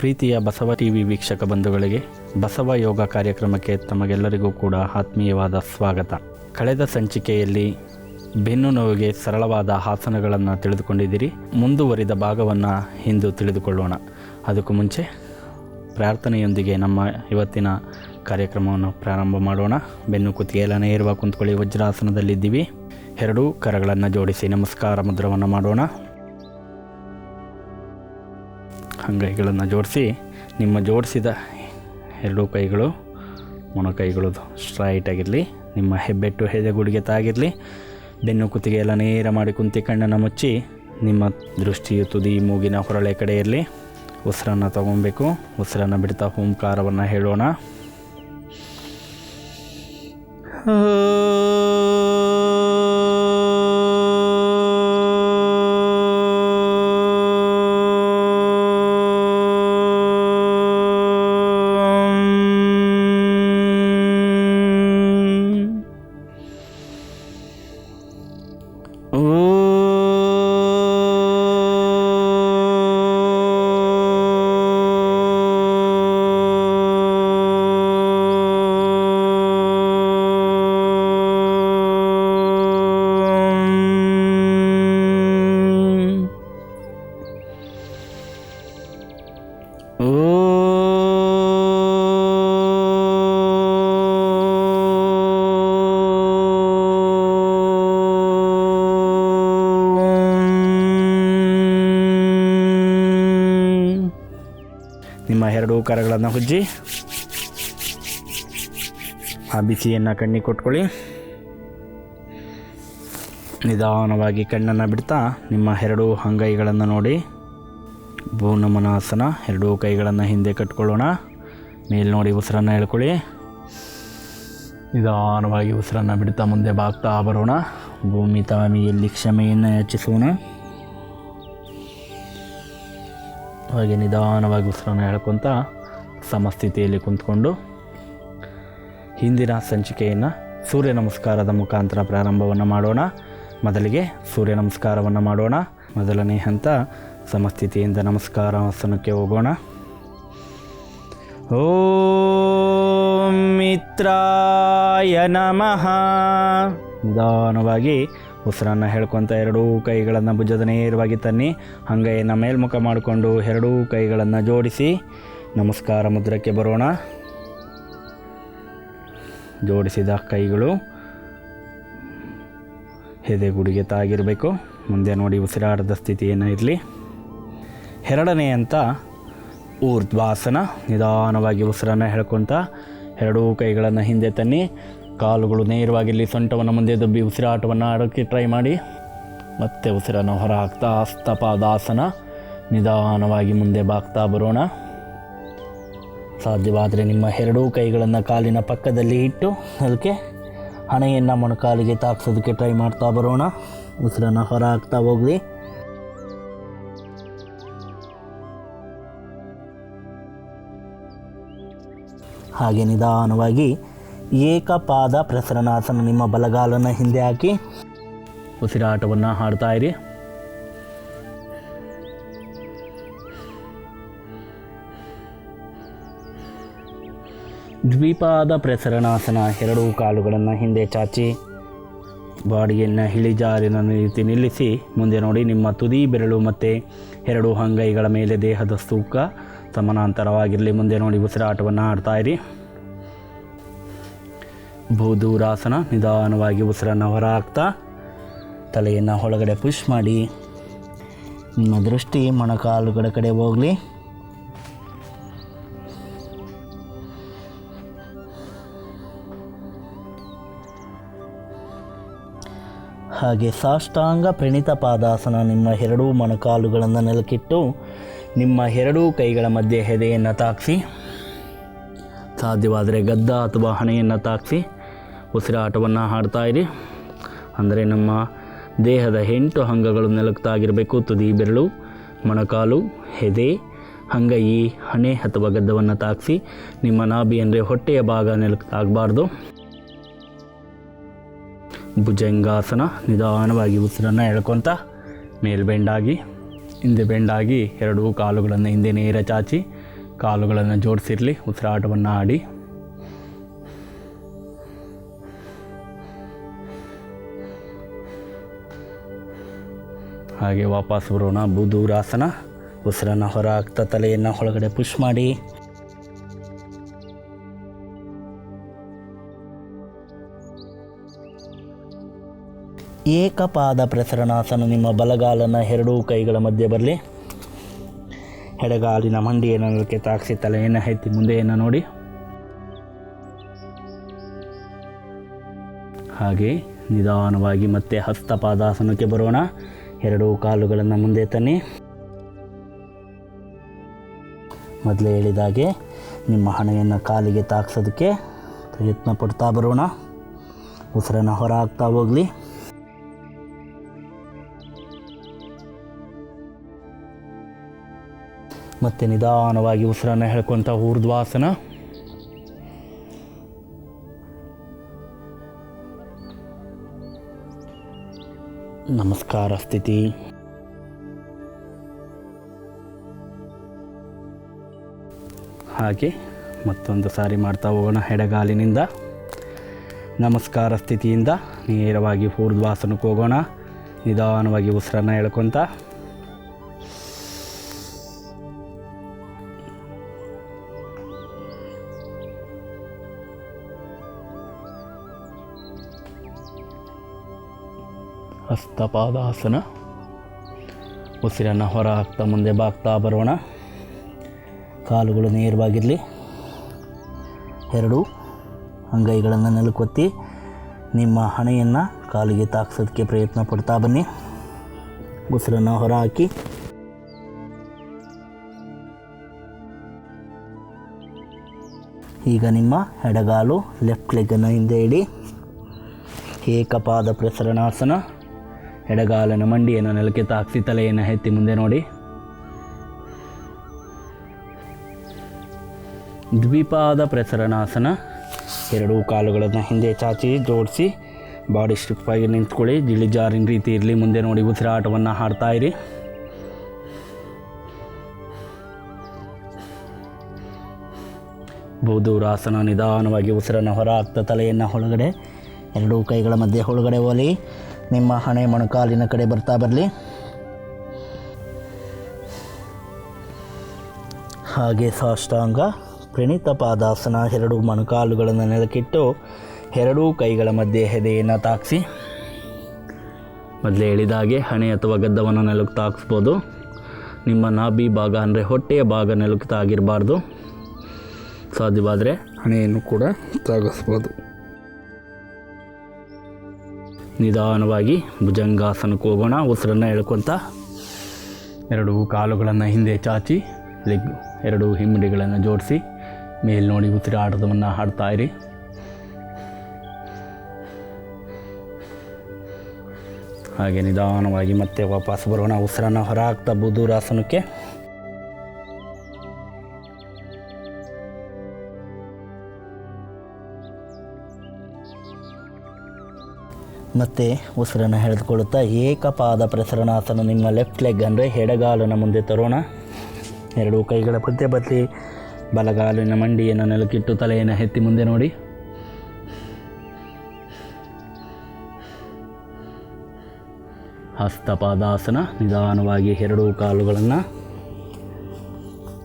ಪ್ರೀತಿಯ ಬಸವ ಟಿವಿ ವೀಕ್ಷಕ ಬಂಧುಗಳಿಗೆ ಬಸವ ಯೋಗ ಕಾರ್ಯಕ್ರಮಕ್ಕೆ ತಮಗೆಲ್ಲರಿಗೂ ಕೂಡ ಆತ್ಮೀಯವಾದ ಸ್ವಾಗತ. ಕಳೆದ ಸಂಚಿಕೆಯಲ್ಲಿ ಬೆನ್ನು ನೋವಿಗೆ ಸರಳವಾದ ಆಸನಗಳನ್ನು ತಿಳಿದುಕೊಂಡಿದ್ದೀರಿ. ಮುಂದುವರಿದ ಭಾಗವನ್ನು ಇಂದು ತಿಳಿದುಕೊಳ್ಳೋಣ. ಅದಕ್ಕೂ ಮುಂಚೆ ಪ್ರಾರ್ಥನೆಯೊಂದಿಗೆ ನಮ್ಮ ಇವತ್ತಿನ ಕಾರ್ಯಕ್ರಮವನ್ನು ಪ್ರಾರಂಭ ಮಾಡೋಣ. ಬೆನ್ನು ಕುತ್ತಿಗೆಲ್ಲ ನೇರವಾಗಿ ಕುಂತ್ಕೊಳ್ಳಿ, ವಜ್ರಾಸನದಲ್ಲಿದ್ದೀವಿ. ಎರಡೂ ಕರಗಳನ್ನು ಜೋಡಿಸಿ ನಮಸ್ಕಾರ ಮುದ್ರವನ್ನು ಮಾಡೋಣ. ಅಂಗೈಗಳನ್ನು ಜೋಡಿಸಿ, ನಿಮ್ಮ ಜೋಡಿಸಿದ ಎರಡೂ ಕೈಗಳು, ಮೊಣಕೈಗಳು ಸ್ಟ್ರೈಟ್ ಆಗಿರಲಿ ನಿಮ್ಮ ಹೆಬ್ಬೆಟ್ಟು ಹೆದೆಗುಡಿಗೆ ತಾಗಿರಲಿ, ಬೆನ್ನು ಕುತ್ತಿಗೆ ಎಲ್ಲ ನೇರ ಮಾಡಿ ಕುಂತಿ ಕಣ್ಣನ್ನು ಮುಚ್ಚಿ, ನಿಮ್ಮ ದೃಷ್ಟಿಯು ತುದಿ ಮೂಗಿನ ಹೊರಳೆ ಕಡೆ ಇರಲಿ, ಉಸಿರನ್ನು ತಗೊಬೇಕು ಉಸಿರನ್ನು ಬಿಡ್ತಾ ಓಂಕಾರವನ್ನು ಹೇಳೋಣ. ಕರಗಳನ್ನು ಉಜ್ಜಿ ಆ ಬಿಸಿಯನ್ನು ಕಣ್ಣಿಗೆ ಕೊಟ್ಕೊಳ್ಳಿ. ನಿಧಾನವಾಗಿ ಕಣ್ಣನ್ನು ಬಿಡ್ತಾ ನಿಮ್ಮ ಎರಡೂ ಅಂಗೈಗಳನ್ನು ನೋಡಿ. ಭೂನಮನಾಸನ ಎರಡೂ ಕೈಗಳನ್ನು ಹಿಂದೆ ಕಟ್ಕೊಳ್ಳೋಣ. ಮೇಲೆ ನೋಡಿ ಉಸಿರನ್ನು ಹೇಳ್ಕೊಳ್ಳಿ ನಿಧಾನವಾಗಿ ಉಸಿರನ್ನು ಬಿಡ್ತಾ ಮುಂದೆ ಬಾಗ್ತಾ ಬರೋಣ. ಭೂಮಿ ತಾಮಿಯಲ್ಲಿ ಕ್ಷಮೆಯನ್ನು ಯಾಚಿಸೋಣ. ಹಾಗೆ ನಿಧಾನವಾಗಿ ಉಸಿರನ್ನು ಹೇಳ್ಕೊತ ಸಮಸ್ಥಿತಿಯಲ್ಲಿ ಕುಂತ್ಕೊಂಡು ಹಿಂದಿನ ಸಂಚಿಕೆಯನ್ನು ಸೂರ್ಯ ನಮಸ್ಕಾರದ ಮುಖಾಂತರ ಪ್ರಾರಂಭವನ್ನು ಮಾಡೋಣ. ಮೊದಲಿಗೆ ಸೂರ್ಯ ನಮಸ್ಕಾರವನ್ನು ಮಾಡೋಣ. ಮೊದಲನೇ ಹಂತ ಸಮಸ್ಥಿತಿಯಿಂದ ನಮಸ್ಕಾರ ಆಸನಕ್ಕೆ ಹೋಗೋಣ. ಓಂ ಮಿತ್ರಾಯ ನಮಃ. ನಿಧಾನವಾಗಿ ಉಸಿರನ್ನು ಹೇಳ್ಕೊತ ಎರಡೂ ಕೈಗಳನ್ನು ಭುಜದ ನೇರವಾಗಿ ತನ್ನಿ ಅಂಗೈಯನ್ನು ಮೇಲ್ಮುಖ ಮಾಡಿಕೊಂಡು ಎರಡೂ ಕೈಗಳನ್ನು ಜೋಡಿಸಿ, ನಮಸ್ಕಾರ ಮುದ್ರಕ್ಕೆ ಬರೋಣ. ಜೋಡಿಸಿದ ಕೈಗಳು ಎದೆಗುಡಿಗೆ ತಾಗಿರಬೇಕು. ಮುಂದೆ ನೋಡಿ ಉಸಿರಾಡದ ಸ್ಥಿತಿ ಏನು ಇರಲಿ. ಎರಡನೇ ಅಂತ ಊರ್ಧ್ವಾಸನ, ನಿಧಾನವಾಗಿ ಉಸಿರನ್ನು ಹೇಳ್ಕೊತ ಎರಡೂ ಕೈಗಳನ್ನು ಹಿಂದೆ ತನ್ನಿ ಕಾಲುಗಳು ನೇರವಾಗಿರಲಿ, ಸೊಂಟವನ್ನು ಮುಂದೆ ದುಬ್ಬಿ, ಉಸಿರಾಟವನ್ನು ಆಡೋಕ್ಕೆ ಟ್ರೈ ಮಾಡಿ. ಮತ್ತೆ ಉಸಿರನ್ನು ಹೊರ ಹಾಕ್ತಾ ಹಸ್ತಪಾದಾಸನ ನಿಧಾನವಾಗಿ ಮುಂದೆ ಬಾಗ್ತಾ ಬರೋಣ. ಸಾಧ್ಯವಾದರೆ ನಿಮ್ಮ ಎರಡೂ ಕೈಗಳನ್ನು ಕಾಲಿನ ಪಕ್ಕದಲ್ಲಿ ಇಟ್ಟು, ಅದಕ್ಕೆ ಹಣೆಯನ್ನು ಮೊಣಕಾಲಿಗೆ ತಾಕ್ಸೋದಕ್ಕೆ ಟ್ರೈ ಮಾಡ್ತಾ ಬರೋಣ. ಉಸಿರನ್ನು ಹೊರ ಹಾಕ್ತಾ ಹೋಗಲಿ ಹಾಗೆ ನಿಧಾನವಾಗಿ ಏಕಪಾದ ಪ್ರಸರಣಾಸನ ನಿಮ್ಮ ಬಲಗಾಲನ್ನು ಹಿಂದೆ ಹಾಕಿ. ಉಸಿರಾಟವನ್ನು ಹಾಡ್ತಾ ಇರಿ. ದ್ವಿಪಾದ ಪ್ರಸರಣಾಸನ ಎರಡೂ ಕಾಲುಗಳನ್ನು ಹಿಂದೆ ಚಾಚಿ. ಬಾಡಿಯನ್ನು ಇಳಿಜಾರಿನ ರೀತಿ ನಿಲ್ಲಿಸಿ. ಮುಂದೆ ನೋಡಿ ನಿಮ್ಮ ತುದಿ ಬೆರಳು ಮತ್ತು ಎರಡು ಅಂಗೈಗಳ ಮೇಲೆ ದೇಹದ ತೂಕ ಸಮಾನಾಂತರವಾಗಿರಲಿ. ಮುಂದೆ ನೋಡಿ ಉಸಿರಾಟವನ್ನು ಆಡ್ತಾ ಇರಿ ಭೂದೂರಾಸನ ನಿಧಾನವಾಗಿ ಉಸಿರನ್ನು ಹೊರ ಹಾಕ್ತಾ ತಲೆಯನ್ನು ಒಳಗಡೆ ಪುಷ್ ಮಾಡಿ. ನಿಮ್ಮ ದೃಷ್ಟಿ ಮೊಣಕಾಲುಗಳ ಕಡೆ ಹೋಗಲಿ. ಹಾಗೆ ಸಾಷ್ಟಾಂಗ ಪ್ರಣಿತ ಪಾದಾಸನ ನಿಮ್ಮ ಎರಡೂ ಮೊಣಕಾಲುಗಳನ್ನು ನೆಲಕ್ಕಿಟ್ಟು ನಿಮ್ಮ ಎರಡೂ ಕೈಗಳ ಮಧ್ಯೆ ಹೆದೆಯನ್ನು ತಾಗಿಸಿ ಸಾಧ್ಯವಾದರೆ ಗದ್ದ ಅಥವಾ ಹಣೆಯನ್ನು ತಾಕಿಸಿ. ಉಸಿರಾಟವನ್ನು ಹಾಡ್ತಾ ಇರಿ. ಅಂದರೆ ನಮ್ಮ ದೇಹದ ಎಂಟು ಅಂಗಗಳು ನೆಲಕ್ತಾಗಿರಬೇಕು. ತುದಿ, ಬೆರಳು, ಮೊಣಕಾಲು, ಹೆದೆ ಅಂಗೈ ಹಣೆ ಅಥವಾ ಗದ್ದವನ್ನು ತಾಗಿಸಿ ನಿಮ್ಮ ನಾಭಿ ಅಂದರೆ ಹೊಟ್ಟೆಯ ಭಾಗ ನೆಲಕ್ತಾಗಬಾರ್ದು. ಭುಜಂಗಾಸನ, ನಿಧಾನವಾಗಿ ಉಸಿರನ್ನು ಎಳ್ಕೊತ ಮೇಲ್ಬೆಂಡಾಗಿ ಹಿಂದೆ ಬೆಂಡಾಗಿ ಎರಡೂ ಕಾಲುಗಳನ್ನು ಹಿಂದೆ ನೇರ ಚಾಚಿ ಕಾಲುಗಳನ್ನು ಜೋಡಿಸಿರಲಿ, ಉಸಿರಾಟವನ್ನು ಆಡಿ. ಹಾಗೆ ವಾಪಸ್ ಬರೋಣ. ಬುಧೂರಾಸನ ಉಸಿರನ್ನು ಹೊರ ತಲೆಯನ್ನು ಒಳಗಡೆ ಪುಷ್ ಮಾಡಿ. ಏಕಪಾದ ಪ್ರಸರಣಾಸನ ನಿಮ್ಮ ಬಲಗಾಲನ್ನು ಎರಡೂ ಕೈಗಳ ಮಧ್ಯೆ ಬರಲಿ. ಎಡಗಾಲಿನ ಮಂಡಿಯನ್ನು ತಾಕ್ಸಿ, ತಲೆಯನ್ನು ಎತ್ತಿ ಮುಂದೆಯನ್ನು ನೋಡಿ. ಹಾಗೆ ನಿಧಾನವಾಗಿ ಮತ್ತೆ ಹಸ್ತಪಾದಾಸನಕ್ಕೆ ಬರೋಣ. ಎರಡೂ ಕಾಲುಗಳನ್ನು ಮುಂದೆ ತನ್ನಿ. ಮೊದಲೇ ಹೇಳಿದಾಗೆ, ನಿಮ್ಮ ಹಣೆಯನ್ನು ಕಾಲಿಗೆ ತಾಕ್ಸೋದಕ್ಕೆ ಪ್ರಯತ್ನ ಪಡ್ತಾ ಬರೋಣ. ಉಸಿರನ್ನು ಹೊರ ಹಾಕ್ತಾ ಹೋಗಲಿ. ಮತ್ತು ನಿಧಾನವಾಗಿ ಉಸಿರನ್ನು ಹೇಳ್ಕೊತ ಊರ್ಧ್ವಾಸನ. ನಮಸ್ಕಾರ, ಸ್ಥಿತಿ. ಹಾಗೆ ಮತ್ತೊಂದು ಸಾರಿ ಮಾಡ್ತಾ ಹೋಗೋಣ ಎಡಗಾಲಿನಿಂದ ನಮಸ್ಕಾರ, ಸ್ಥಿತಿಯಿಂದ. ನೇರವಾಗಿ ಊರ್ಧ್ವಾಸನಕ್ಕೆ ಹೋಗೋಣ. ನಿಧಾನವಾಗಿ ಉಸಿರನ್ನು ಎಳ್ಕೊತ. ಹಸ್ತಪಾದಾಸನ ಉಸಿರನ್ನು ಹೊರ ಹಾಕ್ತಾ ಮುಂದೆ ಬಾಗ್ತಾ ಬರೋಣ. ಕಾಲುಗಳು ನೇರವಾಗಿರಲಿ. ಎರಡು, ಅಂಗೈಗಳನ್ನು ನೆಲುಕೊತ್ತಿ ನಿಮ್ಮ ಹಣೆಯನ್ನು ಕಾಲಿಗೆ ತಾಕ್ಸೋದಕ್ಕೆ ಪ್ರಯತ್ನ ಪಡ್ತಾ ಬನ್ನಿ. ಉಸಿರನ್ನು ಹೊರ ಹಾಕಿ ಈಗ ನಿಮ್ಮ ಎಡಗಾಲು ಲೆಫ್ಟ್ ಲೆಗ್ಗನ್ನು ಹಿಂದೆ ಇಡಿ. ಏಕಪಾದ ಪ್ರಸರಣಾಸನ. ಎಡಗಾಲನ ಮಂಡಿಯನ್ನು ನೆಲಕ್ಕೆ ತಾಕ್ಸಿ ತಲೆಯನ್ನು ಎತ್ತಿ ಮುಂದೆ ನೋಡಿ. ದ್ವಿಪಾದ ಪ್ರಸರಣಾಸನ. ಎರಡೂ ಕಾಲುಗಳನ್ನು ಹಿಂದೆ ಚಾಚಿ, ಜೋಡಿಸಿ, ಬಾಡಿ ಸ್ಟಿಫಾಗಿ ನಿಂತ್ಕೊಳ್ಳಿ. ಗಿಳಿಜಾರಿನ ರೀತಿ ಇರಲಿ, ಮುಂದೆ ನೋಡಿ, ಉಸಿರಾಟವನ್ನು ಹಾಡ್ತಾ ಇರಿ. ಬಹುದೂರಾಸನ ನಿಧಾನವಾಗಿ ಉಸಿರನ್ನು ಹೊರ ಹಾಕ್ತಾ ತಲೆಯನ್ನು ಒಳಗಡೆ, ಎರಡೂ ಕೈಗಳ ಮಧ್ಯೆ ಒಳಗಡೆ ಒಲಿ. ನಿಮ್ಮ ಹಣೆ ಮೊಣಕಾಲಿನ ಕಡೆ ಬರ್ತಾ ಬರಲಿ. ಹಾಗೆ ಸಾಷ್ಟಾಂಗ, ಪ್ರಣಿತ ಪಾದಾಸನ ಎರಡು ಮೊಣಕಾಲುಗಳನ್ನು ನೆಲಕ್ಕಿಟ್ಟು ಎರಡೂ ಕೈಗಳ ಮಧ್ಯೆ ಹೆದೆಯನ್ನು ತಾಗಿಸಿ ಮೊದಲೇ ಹೇಳಿದಾಗೆ ಹಣೆ ಅಥವಾ ಗದ್ದವನ್ನು ನೆಲಕ್ಕೆ ತಾಗಿಸ್ಬೋದು ನಿಮ್ಮ ನಾಭಿ ಭಾಗ ಅಂದರೆ ಹೊಟ್ಟೆಯ ಭಾಗ ನೆಲಕ್ಕೆ ತಾಗಿರಬಾರ್ದು ಸಾಧ್ಯವಾದರೆ ಹಣೆಯನ್ನು ಕೂಡ ತಾಗಿಸ್ಬೋದು. ನಿಧಾನವಾಗಿ ಭುಜಂಗಾಸನಕ್ಕೆ ಹೋಗೋಣ, ಉಸಿರನ್ನು ಎಳ್ಕೊತ. ಎರಡು ಕಾಲುಗಳನ್ನು ಹಿಂದೆ ಚಾಚಿ, ಲೆಗ್ ಎರಡು ಹಿಮ್ಮಡಿಗಳನ್ನು ಜೋಡಿಸಿ, ಮೇಲೆ ನೋಡಿ ಉಸಿರಾಟದವನ್ನು ಆಡ್ತಾ ಇರಿ. ಹಾಗೆ ನಿಧಾನವಾಗಿ ಮತ್ತೆ ವಾಪಸ್ ಬರೋಣ, ಉಸಿರನ್ನು ಹೊರ ಹಾಕ್ತಾ ಬುಧೂರಾಸನಕ್ಕೆ. ಮತ್ತು ಉಸಿರನ್ನು ಎಳೆದುಕೊಳ್ಳುತ್ತಾ ಏಕಪಾದ ಪ್ರಸರಣಾಸನ ನಿಮ್ಮ ಲೆಫ್ಟ್ ಲೆಗ್ ಅಂದರೆ ಎಡಗಾಲನ ಮುಂದೆ ತರೋಣ. ಎರಡೂ ಕೈಗಳ ಪದ್ಯ ಬದಲಿ, ಬಲಗಾಲಿನ ಮಂಡಿಯನ್ನು ನೆಲಕ್ಕಿಟ್ಟು ತಲೆಯನ್ನು ಎತ್ತಿ ಮುಂದೆ ನೋಡಿ. ಹಸ್ತಪಾದಾಸನ ನಿಧಾನವಾಗಿ ಎರಡೂ ಕಾಲುಗಳನ್ನು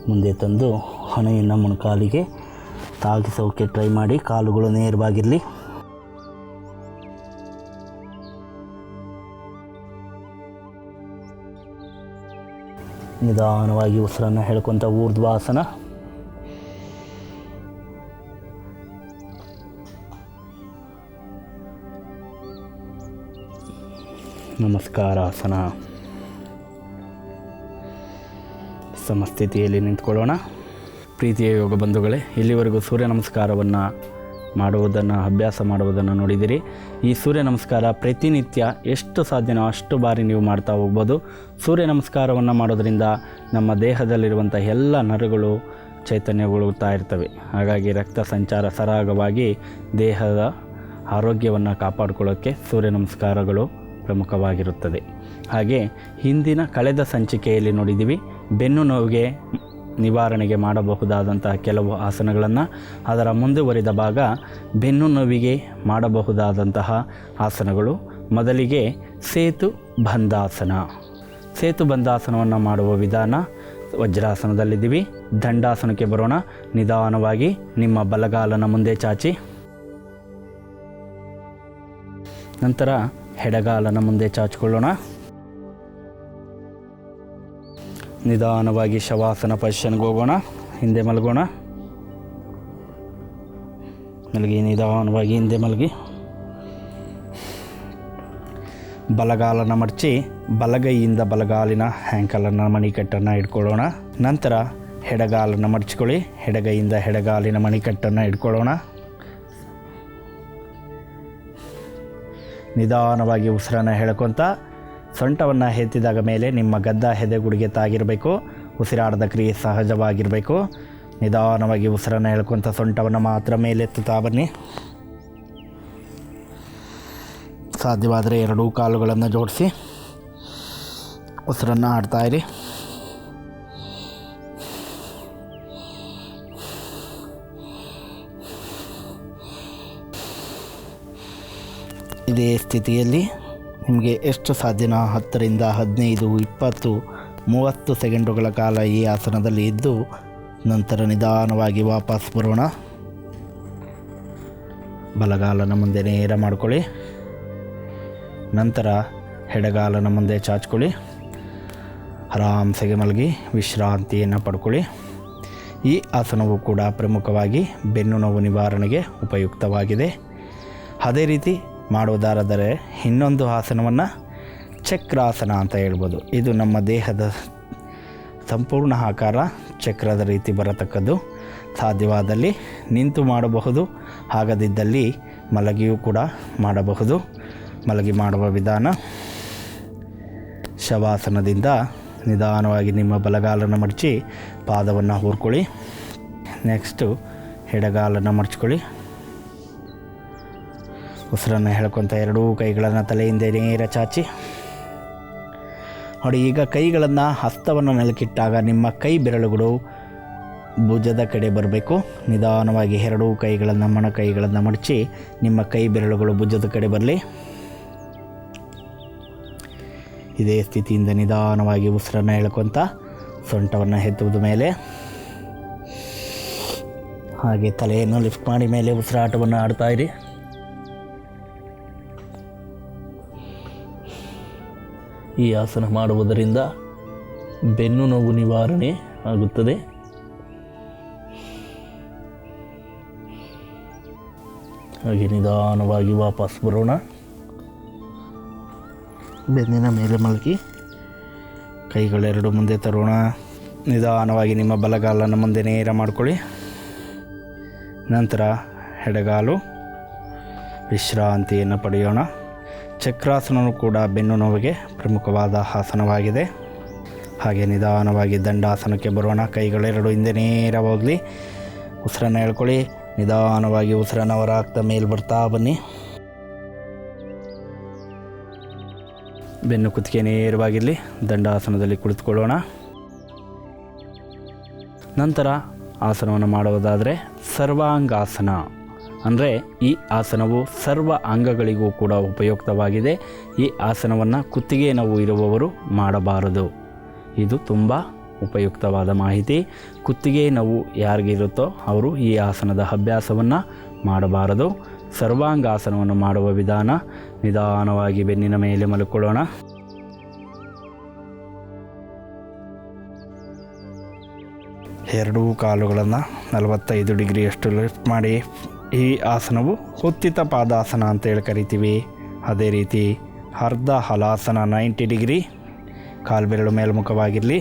ಮುಂದೆ ತಂದು ಹಣೆಯನ್ನು ಮುಣಕಾಲಿಗೆ ತಾಗಿಸೋಕೆ ಟ್ರೈ ಮಾಡಿ, ಕಾಲುಗಳು ನೇರವಾಗಿರಲಿ. ನಿಧಾನವಾಗಿ ಉಸಿರನ್ನು ಹೇಳ್ಕೊತ ಊರ್ಧ್ವಾಸನ. ನಮಸ್ಕಾರಾಸನ. ಸಮಸ್ಥಿತಿಯಲ್ಲಿ ನಿಂತ್ಕೊಳ್ಳೋಣ. ಪ್ರೀತಿಯ ಯೋಗ ಬಂಧುಗಳೇ ಇಲ್ಲಿವರೆಗೂ ಸೂರ್ಯ ನಮಸ್ಕಾರವನ್ನು ಮಾಡುವುದನ್ನು, ಅಭ್ಯಾಸ ಮಾಡುವುದನ್ನು ನೋಡಿದಿರಿ. ಈ ಸೂರ್ಯ ನಮಸ್ಕಾರ ಪ್ರತಿನಿತ್ಯ ಎಷ್ಟು ಸಾಧ್ಯನೋ ಅಷ್ಟು ಬಾರಿ ನೀವು ಮಾಡ್ತಾ ಹೋಗ್ಬೋದು. ಸೂರ್ಯ ನಮಸ್ಕಾರವನ್ನು ಮಾಡೋದರಿಂದ ನಮ್ಮ ದೇಹದಲ್ಲಿರುವಂಥ ಎಲ್ಲ ನರಗಳು ಚೈತನ್ಯಗೊಳ್ಳುತ್ತಾ ಇರ್ತವೆ. ಹಾಗಾಗಿ ರಕ್ತ ಸಂಚಾರ ಸರಾಗವಾಗಿ ದೇಹದ ಆರೋಗ್ಯವನ್ನು ಕಾಪಾಡಿಕೊಳ್ಳೋಕ್ಕೆ ಸೂರ್ಯ ನಮಸ್ಕಾರಗಳು ಪ್ರಮುಖವಾಗಿರುತ್ತದೆ. ಹಾಗೆ ಹಿಂದಿನ ಕಳೆದ ಸಂಚಿಕೆಯಲ್ಲಿ ನೋಡಿದ್ದೀವಿ ಬೆನ್ನು ನೋವಿಗೆ ನಿವಾರಣೆಗೆ ಮಾಡಬಹುದಾದಂತಹ ಕೆಲವು ಆಸನಗಳನ್ನು ಅದರ ಮುಂದುವರಿದ ಭಾಗ ಬೆನ್ನು ನೋವಿಗೆ ಮಾಡಬಹುದಾದಂತಹ ಆಸನಗಳು. ಮೊದಲಿಗೆ ಸೇತು ಬಂಧಾಸನ ಸೇತು ಬಂಧಾಸನವನ್ನು ಮಾಡುವ ವಿಧಾನ ವಜ್ರಾಸನದಲ್ಲಿದ್ದೀವಿ. ದಂಡಾಸನಕ್ಕೆ ಬರೋಣ. ನಿಧಾನವಾಗಿ ನಿಮ್ಮ ಬಲಗಾಲನ ಮುಂದೆ ಚಾಚಿ. ನಂತರ ಎಡಗಾಲನ ಮುಂದೆ ಚಾಚಿಕೊಳ್ಳೋಣ. ನಿಧಾನವಾಗಿ ಶವಾಸನ ಪೊಸಿಷನ್ಗೆ ಹೋಗೋಣ, ಹಿಂದೆ ಮಲಗೋಣ. ಮಲಗಿ, ನಿಧಾನವಾಗಿ ಹಿಂದೆ ಮಲಗಿ. ಬಲಗಾಲನ ಮಡಚಿ ಬಲಗೈಯಿಂದ ಬಲಗಾಲಿನ ಹ್ಯಾಂಕಲನ್ನು ಮಣಿಕಟ್ಟನ್ನು ಇಟ್ಕೊಳ್ಳೋಣ. ನಂತರ ಹೆಡಗಾಲನ್ನು ಮಡಚಿಕೊಳ್ಳಿ ಹೆಡಗೈಯಿಂದ ಹೆಡಗಾಲಿನ ಮಣಿಕಟ್ಟನ್ನು ಇಟ್ಕೊಳ್ಳೋಣ. ನಿಧಾನವಾಗಿ ಉಸಿರನ್ನು ಹೇಳ್ಕೊತ ಸೊಂಟವನ್ನು ಎತ್ತಿದಾಗ ಮೇಲೆ ನಿಮ್ಮ ಗದ್ದ ಹೆದೆಗುಡಿಗೆ ತಾಗಿರಬೇಕು. ಉಸಿರಾಡದ ಕ್ರಿಯೆ ಸಹಜವಾಗಿರಬೇಕು. ನಿಧಾನವಾಗಿ ಉಸಿರನ್ನು ಹೇಳ್ಕೊತ ಸೊಂಟವನ್ನು ಮಾತ್ರ ಮೇಲೆತ್ತುತ್ತಾ ಬನ್ನಿ. ಸಾಧ್ಯವಾದರೆ ಎರಡೂ ಕಾಲುಗಳನ್ನು ಜೋಡಿಸಿ ಉಸಿರನ್ನು ಆಡ್ತಾ ಇರಿ. ಇದೇ ಸ್ಥಿತಿಯಲ್ಲಿ ನಿಮಗೆ ಎಷ್ಟು ಸಾಧ್ಯನೋ ಹತ್ತರಿಂದ ಹದಿನೈದು, ಇಪ್ಪತ್ತು, ಮೂವತ್ತು ಸೆಕೆಂಡುಗಳ ಕಾಲ ಈ ಆಸನದಲ್ಲಿ ಇದ್ದು ನಂತರ ನಿಧಾನವಾಗಿ ವಾಪಸ್ ಬರೋಣ. ಬಲಗಾಲನ ಮುಂದೆ ನೇರ ಮಾಡ್ಕೊಳ್ಳಿ. ನಂತರ ಎಡಗಾಲನ ಮುಂದೆ ಚಾಚ್ಕೊಳ್ಳಿ. ಆರಾಮ್ಸೆಗೆ ಮಲಗಿ ವಿಶ್ರಾಂತಿಯನ್ನು ಪಡ್ಕೊಳ್ಳಿ. ಈ ಆಸನವು ಕೂಡ ಪ್ರಮುಖವಾಗಿ ಬೆನ್ನು ನೋವು ನಿವಾರಣೆಗೆ ಉಪಯುಕ್ತವಾಗಿದೆ. ಅದೇ ರೀತಿ ಮಾಡೋದಾದರೆ ಇನ್ನೊಂದು ಆಸನವನ್ನು ಚಕ್ರಾಸನ ಅಂತ ಹೇಳ್ಬೋದು. ಇದು ನಮ್ಮ ದೇಹದ ಸಂಪೂರ್ಣ ಆಕಾರ ಚಕ್ರದ ರೀತಿ ಬರತಕ್ಕದ್ದು. ಸಾಧ್ಯವಾದಲ್ಲಿ ನಿಂತು ಮಾಡಬಹುದು, ಆಗದಿದ್ದಲ್ಲಿ ಮಲಗಿಯೂ ಕೂಡ ಮಾಡಬಹುದು. ಮಲಗಿ ಮಾಡುವ ವಿಧಾನ ಶವಾಸನದಿಂದ ನಿಧಾನವಾಗಿ ನಿಮ್ಮ ಬಲಗಾಲನ್ನು ಮಡಚಿ ಪಾದವನ್ನು ಹೂರ್ಕೊಳ್ಳಿ ನೆಕ್ಸ್ಟು ಎಡಗಾಲನ್ನು ಮಡಚ್ಕೊಳ್ಳಿ. ಉಸಿರನ್ನು ಹೇಳ್ಕೊತ ಎರಡೂ ಕೈಗಳನ್ನು ತಲೆಯಿಂದ ನೇರ ಚಾಚಿ. ನೋಡಿ, ಈಗ ಕೈಗಳನ್ನು ಹಸ್ತವನ್ನು ನೆಲಕ್ಕಿಟ್ಟಾಗ ನಿಮ್ಮ ಕೈ ಬೆರಳುಗಳು ಭುಜದ ಕಡೆ ಬರಬೇಕು. ನಿಧಾನವಾಗಿ ಎರಡೂ ಕೈಗಳನ್ನು, ಮಣ ಕೈಗಳನ್ನು ಮಡಚಿ ನಿಮ್ಮ ಕೈ ಬೆರಳುಗಳು ಭುಜದ ಕಡೆ ಬರಲಿ. ಇದೇ ಸ್ಥಿತಿಯಿಂದ ನಿಧಾನವಾಗಿ ಉಸಿರನ್ನು ಹೇಳ್ಕೊತ ಸೊಂಟವನ್ನು ಎತ್ತುವುದ ಮೇಲೆ. ಹಾಗೆ ತಲೆಯನ್ನು ಲಿಫ್ಟ್ ಮಾಡಿ ಮೇಲೆ ಉಸಿರಾಟವನ್ನು ಆಡ್ತಾ ಈ ಆಸನ ಮಾಡುವುದರಿಂದ ಬೆನ್ನು ನೋವು ನಿವಾರಣೆ ಆಗುತ್ತದೆ. ಹಾಗೆ ನಿಧಾನವಾಗಿ ವಾಪಸ್ ಬರೋಣ. ಬೆನ್ನಿನ ಮೇಲೆ ಮಲಗಿ ಕೈಗಳೆರಡು ಮುಂದೆ ತರೋಣ. ನಿಧಾನವಾಗಿ ನಿಮ್ಮ ಬಲಗಾಲನ್ನು ಮುಂದೆ ನೇರ ಮಾಡಿಕೊಳ್ಳಿ. ನಂತರ ಎಡಗಾಲು ವಿಶ್ರಾಂತಿಯನ್ನು ಪಡೆಯೋಣ. ಚಕ್ರಾಸನವು ಕೂಡ ಬೆನ್ನು ನೋವಿಗೆ ಪ್ರಮುಖವಾದ ಆಸನವಾಗಿದೆ. ಹಾಗೆ ನಿಧಾನವಾಗಿ ದಂಡಾಸನಕ್ಕೆ ಬರೋಣ. ಕೈಗಳೆರಡು ಹಿಂದೆ ನೇರವಾಗಲಿ ಉಸಿರನ್ನು ಹೇಳ್ಕೊಳ್ಳಿ ನಿಧಾನವಾಗಿ ಉಸಿರನ್ನು ಹೊರಹಾಕ್ತಾ ಮೇಲೆ ಬರ್ತಾ ಬನ್ನಿ. ಬೆನ್ನು ಕುತ್ತಿಗೆ ನೇರವಾಗಿರಲಿ. ದಂಡಾಸನದಲ್ಲಿ ಕುಳಿತುಕೊಳ್ಳೋಣ. ನಂತರ ಆಸನವನ್ನು ಮಾಡುವುದಾದರೆ ಸರ್ವಾಂಗಾಸನ. ಅಂದರೆ ಈ ಆಸನವು ಸರ್ವ ಅಂಗಗಳಿಗೂ ಕೂಡ ಉಪಯುಕ್ತವಾಗಿದೆ. ಈ ಆಸನವನ್ನು ಕುತ್ತಿಗೆ ನೋವು ಇರುವವರು ಮಾಡಬಾರದು. ಇದು ತುಂಬ ಉಪಯುಕ್ತವಾದ ಮಾಹಿತಿ. ಕುತ್ತಿಗೆ ನೋವು ಯಾರಿಗಿರುತ್ತೋ ಅವರು ಈ ಆಸನದ ಅಭ್ಯಾಸವನ್ನು ಮಾಡಬಾರದು. ಸರ್ವಾಂಗಾಸನವನ್ನು ಮಾಡುವ ವಿಧಾನ ನಿಧಾನವಾಗಿ ಬೆನ್ನಿನ ಮೇಲೆ ಮಲಕೊಳ್ಳೋಣ. ಎರಡೂ ಕಾಲುಗಳನ್ನು ನಲವತ್ತೈದು ಡಿಗ್ರಿಯಷ್ಟು ಲಿಫ್ಟ್ ಮಾಡಿ ಈ ಆಸನವು ಉತ್ತಿತ ಪಾದಾಸನ ಅಂತೇಳಿ ಕರಿತೀವಿ. ಅದೇ ರೀತಿ ಅರ್ಧ ಹಲಾಸನ ನೈಂಟಿ ಡಿಗ್ರಿ ಕಾಲು ಬೆರಳು ಮೇಲ್ಮುಖವಾಗಿರಲಿ,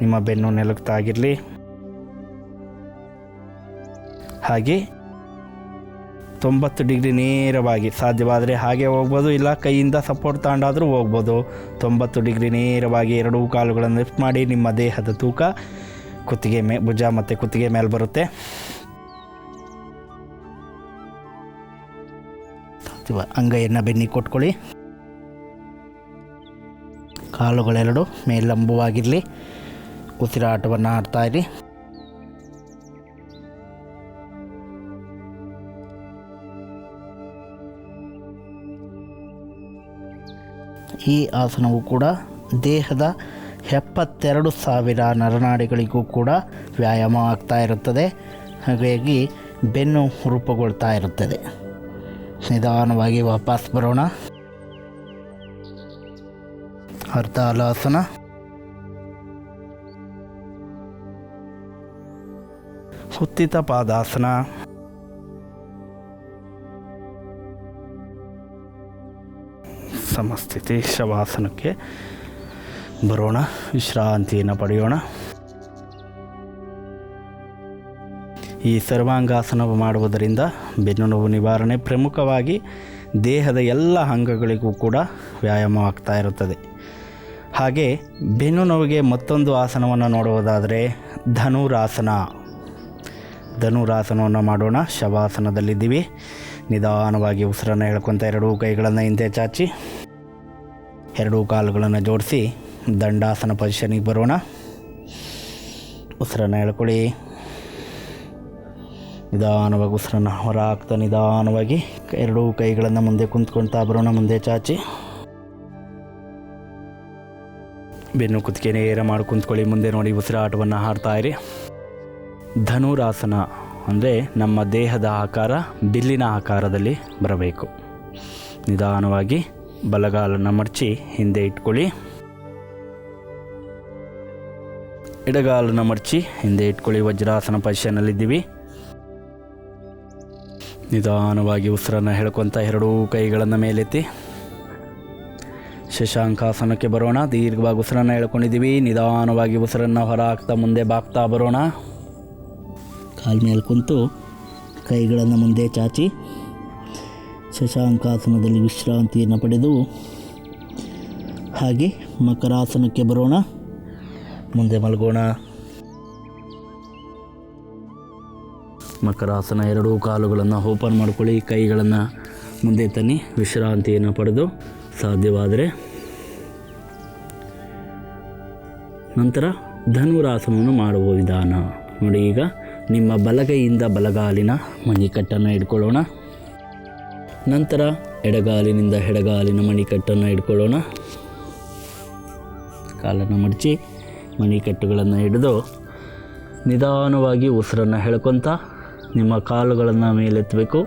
ನಿಮ್ಮ ಬೆನ್ನು ನೆಲುಕ್ತಾಗಿರಲಿ. ತಾಗಿರಲಿ ಹಾಗೆ ತೊಂಬತ್ತು ಡಿಗ್ರಿ ನೇರವಾಗಿ ಸಾಧ್ಯವಾದರೆ ಹಾಗೆ ಹೋಗ್ಬೋದು, ಇಲ್ಲ ಕೈಯಿಂದ ಸಪೋರ್ಟ್ ತಗೊಂಡಾದರೂ ಹೋಗ್ಬೋದು. ತೊಂಬತ್ತು ಡಿಗ್ರಿ ನೇರವಾಗಿ ಎರಡೂ ಕಾಲುಗಳನ್ನು ಲಿಫ್ಟ್ ಮಾಡಿ, ನಿಮ್ಮ ದೇಹದ ತೂಕ ಕುತ್ತಿಗೆ ಮೇ ಭುಜ ಮತ್ತು ಕುತ್ತಿಗೆ ಮೇಲೆ ಬರುತ್ತೆ. ಅಥವಾ ಅಂಗೈಯನ್ನು ಬೆನ್ನಿ ಕೊಟ್ಕೊಳ್ಳಿ. ಕಾಲುಗಳೆರಡು ಮೇಲಂಬವಾಗಿರಲಿ. ಉಸಿರಾಟವನ್ನು ಆಡ್ತಾ ಇರಿ. ಈ ಆಸನವು ಕೂಡ ದೇಹದ ಎಪ್ಪತ್ತೆರಡು ಸಾವಿರ ನರನಾಡಿಗಳಿಗೂ ಕೂಡ ವ್ಯಾಯಾಮ ಆಗ್ತಾ ಇರುತ್ತದೆ. ಹಾಗಾಗಿ ಬೆನ್ನು ರೂಪುಗೊಳ್ತಾ ಇರುತ್ತದೆ. ನಿಧಾನವಾಗಿ ವಾಪಸ್ ಬರೋಣ. ಅರ್ಧ ಹಲಾಸನ ಸುತ್ತಿತ ಪಾದಾಸನ. ಸಮಸ್ಥಿತಿ ಶವಾಸನಕ್ಕೆ ಬರೋಣ ವಿಶ್ರಾಂತಿಯನ್ನು ಪಡೆಯೋಣ. ಈ ಸರ್ವಾಂಗಾಸನ ಮಾಡುವುದರಿಂದ ಬೆನ್ನು ನೋವು ನಿವಾರಣೆ ಪ್ರಮುಖವಾಗಿ ದೇಹದ ಎಲ್ಲ ಅಂಗಗಳಿಗೂ ಕೂಡ ವ್ಯಾಯಾಮವಾಗ್ತಾ ಇರುತ್ತದೆ. ಹಾಗೆ ಬೆನ್ನು ನೋವಿಗೆ ಮತ್ತೊಂದು ಆಸನವನ್ನು ನೋಡುವುದಾದರೆ ಧನುರಾಸನ. ಧನುರಾಸನವನ್ನು ಮಾಡೋಣ. ಶವಾಸನದಲ್ಲಿದ್ದೀವಿ. ನಿಧಾನವಾಗಿ ಉಸಿರನ್ನು ಹೇಳ್ಕೊತ ಎರಡೂ ಕೈಗಳನ್ನು ಹಿಂದೆ ಚಾಚಿ, ಎರಡೂ ಕಾಲುಗಳನ್ನು ಜೋಡಿಸಿ ದಂಡಾಸನ ಪೊಸಿಷನಿಗೆ ಬರೋಣ. ಉಸಿರನ್ನು ಹೇಳ್ಕೊಳ್ಳಿ ನಿಧಾನವಾಗಿ ಉಸಿರನ್ನು ಹೊರ ಹಾಕ್ತಾ ನಿಧಾನವಾಗಿ ಎರಡೂ ಕೈಗಳನ್ನು ಮುಂದೆ ಕುಂತ್ಕೊಳ್ತಾ ಬರೋಣ ಮುಂದೆ ಚಾಚಿ. ಬೆನ್ನು ಕುತ್ತಿಗೆ ನೇರ ಮಾಡಿ ಕುಂತ್ಕೊಳ್ಳಿ, ಮುಂದೆ ನೋಡಿ ಉಸಿರಾಟವನ್ನು ಇರಿ. ಧನುರಾಸನ ಅಂದರೆ ನಮ್ಮ ದೇಹದ ಆಕಾರ ಬಿಲ್ಲಿನ ಆಕಾರದಲ್ಲಿ ಬರಬೇಕು. ನಿಧಾನವಾಗಿ ಬಲಗಾಲನ್ನು ಮಡಚಿ ಹಿಂದೆ ಇಟ್ಕೊಳ್ಳಿ. ಎಡಗಾಲನ್ನು ಮಡಚಿ ಹಿಂದೆ ಇಟ್ಕೊಳ್ಳಿ, ವಜ್ರಾಸನ ಪೊಸಿಷನಲ್ಲಿದ್ದೀವಿ ನಿಧಾನವಾಗಿ ಉಸಿರನ್ನು ಹೇಳ್ಕೊತ ಎರಡೂ ಕೈಗಳನ್ನು ಮೇಲೆತ್ತಿ ಶಶಾಂಕಾಸನಕ್ಕೆ ಬರೋಣ. ದೀರ್ಘವಾಗಿ ಉಸಿರನ್ನು ಹೇಳ್ಕೊಂಡಿದ್ದೀವಿ ನಿಧಾನವಾಗಿ ಉಸಿರನ್ನು ಹೊರ ಹಾಕ್ತಾ ಮುಂದೆ ಬಾಗ್ತಾ ಬರೋಣ. ಕಾಲು ಮೇಲೆ ಕುಂತು ಕೈಗಳನ್ನು ಮುಂದೆ ಚಾಚಿ ಶಶಾಂಕಾಸನದಲ್ಲಿ ವಿಶ್ರಾಂತಿಯನ್ನು ಪಡೆದು ಹಾಗೆ ಮಕರಾಸನಕ್ಕೆ ಬರೋಣ. ಮುಂದೆ ಮಲಗೋಣ. ಮಕರಾಸನ ಎರಡೂ ಕಾಲುಗಳನ್ನು ಓಪನ್ ಮಾಡ್ಕೊಳ್ಳಿ, ಕೈಗಳನ್ನು ಮುಂದೆ ತನ್ನಿ, ವಿಶ್ರಾಂತಿಯನ್ನು ಪಡೆದು ಸಾಧ್ಯವಾದರೆ ನಂತರ ಧನುರಾಸನವನ್ನು ಮಾಡುವ ವಿಧಾನ. ನೋಡಿ ಈಗ ನಿಮ್ಮ ಬಲಗೈಯಿಂದ ಬಲಗಾಲಿನ ಮಣಿಕಟ್ಟನ್ನು ಇಟ್ಕೊಳ್ಳೋಣ. ನಂತರ ಎಡಗಾಲಿನಿಂದ ಎಡಗಾಲಿನ ಮಣಿಕಟ್ಟನ್ನು ಇಟ್ಕೊಳ್ಳೋಣ. ಕಾಲನ್ನು ಮಡಚಿ ಮಣಿಕಟ್ಟುಗಳನ್ನು ಹಿಡಿದು ನಿಧಾನವಾಗಿ ಉಸಿರನ್ನು ಹೇಳ್ಕೊತ ನಿಮ್ಮ ಕಾಲುಗಳನ್ನು ಮೇಲೆತ್ತಬೇಕು.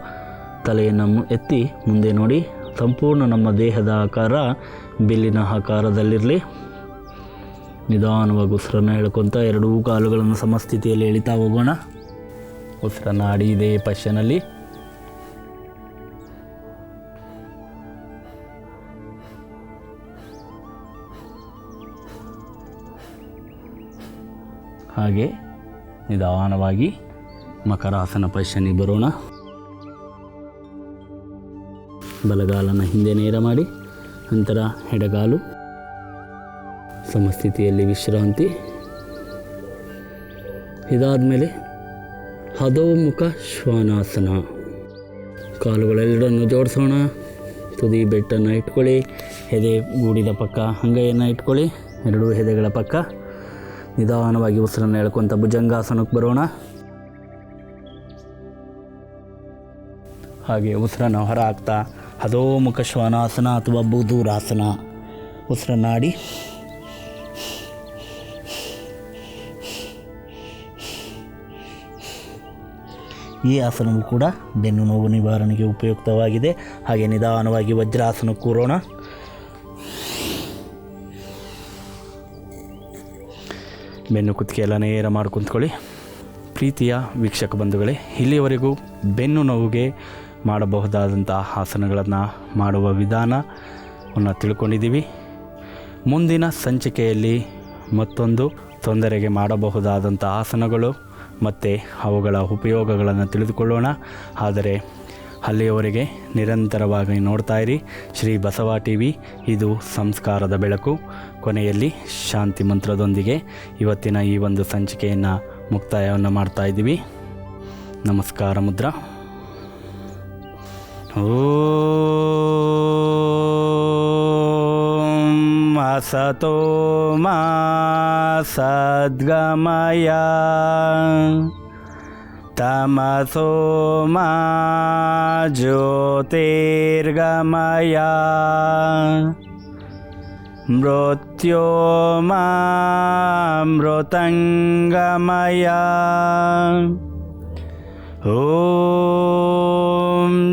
ತಲೆಯನ್ನು ಎತ್ತಿ ಮುಂದೆ ನೋಡಿ. ಸಂಪೂರ್ಣ ನಮ್ಮ ದೇಹದ ಆಕಾರ ಬಿಲ್ಲಿನ ಆಕಾರದಲ್ಲಿರಲಿ. ನಿಧಾನವಾಗಿ ಉಸಿರನ್ನು ಹೇಳ್ಕೊತ ಎರಡೂ ಕಾಲುಗಳನ್ನು ಸಮಸ್ಥಿತಿಯಲ್ಲಿ ಎಳಿತಾ ಹೋಗೋಣ. ಉಸಿರನ್ನು ಆಡಿ ಇದೇ ಪಶ್ಯನಲ್ಲಿ. ಹಾಗೆ ನಿಧಾನವಾಗಿ ಮಕರಾಸನ ಪಶನಿ ಬರೋಣ. ಬಲಗಾಲನ ಹಿಂದೆ ನೇರ ಮಾಡಿ, ನಂತರ ಎಡಗಾಲು. ಸಮಸ್ಥಿತಿಯಲ್ಲಿ ವಿಶ್ರಾಂತಿ. ಇದಾದ ಮೇಲೆ ಹದೋಮುಖ ಶ್ವಾನಾಸನ. ಕಾಲುಗಳೆಲ್ಲರನ್ನು ಜೋಡಿಸೋಣ. ತುದಿ ಬೆಟ್ಟನ್ನು ಇಟ್ಕೊಳ್ಳಿ, ಎದೆ ಗೂಡಿದ ಪಕ್ಕ ಅಂಗೈಯನ್ನು ಇಟ್ಕೊಳ್ಳಿ, ಎರಡೂ ಎದೆಗಳ ಪಕ್ಕ. ನಿಧಾನವಾಗಿ ಉಸಿರನ್ನು ಎಳ್ಕೊತ ಭುಜಂಗಾಸನಕ್ಕೆ ಬರೋಣ. ಹಾಗೆ ಉಸಿರನ್ನು ಹೊರ ಹಾಕ್ತಾ ಹದೋಮುಖ ಶ್ವಾನಾಸನ ಅಥವಾ ಬುಧೂರಾಸನ. ಉಸಿರನ್ನಾಡಿ ಈ ಆಸನವು ಕೂಡ ಬೆನ್ನು ನೋವು ನಿವಾರಣೆಗೆ ಉಪಯುಕ್ತವಾಗಿದೆ. ಹಾಗೆ ನಿಧಾನವಾಗಿ ವಜ್ರಾಸನ ಕೂರೋಣ. ಬೆನ್ನು ಕುತ್ತಿಗೆ ಎಲ್ಲ ನೇರ ಮಾಡಿ ಕುಂತ್ಕೊಳ್ಳಿ ಪ್ರೀತಿಯ ವೀಕ್ಷಕ ಬಂಧುಗಳೇ, ಇಲ್ಲಿಯವರೆಗೂ ಬೆನ್ನು ನೋವಿಗೆ ಮಾಡಬಹುದಾದಂಥ ಆಸನಗಳನ್ನು ಮಾಡುವ ವಿಧಾನವನ್ನು ತಿಳ್ಕೊಂಡಿದ್ದೀವಿ. ಮುಂದಿನ ಸಂಚಿಕೆಯಲ್ಲಿ ಮತ್ತೊಂದು ತೊಂದರೆಗೆ ಮಾಡಬಹುದಾದಂಥ ಆಸನಗಳು ಮತ್ತು ಅವುಗಳ ಉಪಯೋಗಗಳನ್ನು ತಿಳಿದುಕೊಳ್ಳೋಣ. ಆದರೆ ಅಲ್ಲಿಯವರೆಗೆ ನಿರಂತರವಾಗಿ ನೋಡ್ತಾ ಇರಿ. ಶ್ರೀ ಬಸವ ಟಿ ವಿ ಇದು ಸಂಸ್ಕಾರದ ಬೆಳಕು. ಕೊನೆಯಲ್ಲಿ ಶಾಂತಿ ಮಂತ್ರದೊಂದಿಗೆ ಇವತ್ತಿನ ಈ ಒಂದು ಸಂಚಿಕೆಯನ್ನು ಮುಕ್ತಾಯವನ್ನು ಮಾಡ್ತಾ ಇದ್ದೀವಿ. ನಮಸ್ಕಾರ ಮುದ್ರಾ. असतो मा सद्गमय। तमसो मा ज्योतिर्गमय। मृत्यो मामृतङ्गमय ॐ शान्ति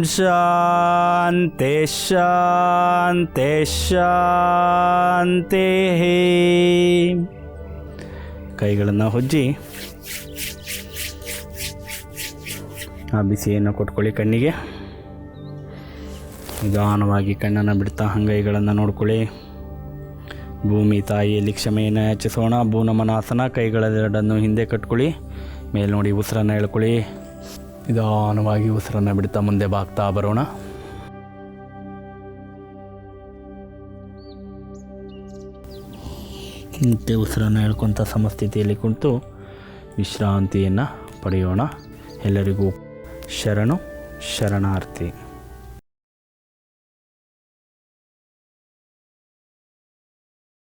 ಶಾಂತೆ ಶಾಂತೆ ಶಾಂತೆ ಕೈಗಳನ್ನು ಹೊಜ್ಜಿ. ಆ ಬಿಸಿಯನ್ನು ಕೊಟ್ಕೊಳ್ಳಿ ಕಣ್ಣಿಗೆ. ನಿಧಾನವಾಗಿ ಕಣ್ಣನ್ನು ಬಿಡ್ತಾ ಅಂಗೈಗಳನ್ನು ನೋಡ್ಕೊಳ್ಳಿ. ಭೂಮಿ ತಾಯಿಯಲ್ಲಿ ಕ್ಷಮೆಯನ್ನು ಹೆಚ್ಚಿಸೋಣ ಭೂ ನಮನಾಸನ ಕೈಗಳೆರಡನ್ನು ಹಿಂದೆ ಕಟ್ಕೊಳ್ಳಿ. ಮೇಲ್ನೋಡಿ ಉಸಿರನ್ನು ಎಳ್ಕೊಳ್ಳಿ. ನಿಧಾನವಾಗಿ ಉಸಿರನ್ನು ಬಿಡ್ತಾ ಮುಂದೆ ಬಾಗ್ತಾ ಬರೋಣ. ಮತ್ತೆ ಉಸಿರನ್ನು ಹೇಳ್ಕೊಳ್ತಾ ಸಮಸ್ಥಿತಿಯಲ್ಲಿ ಕುಳಿತು ವಿಶ್ರಾಂತಿಯನ್ನು ಪಡೆಯೋಣ. ಎಲ್ಲರಿಗೂ ಶರಣು, ಶರಣಾರ್ಥಿ.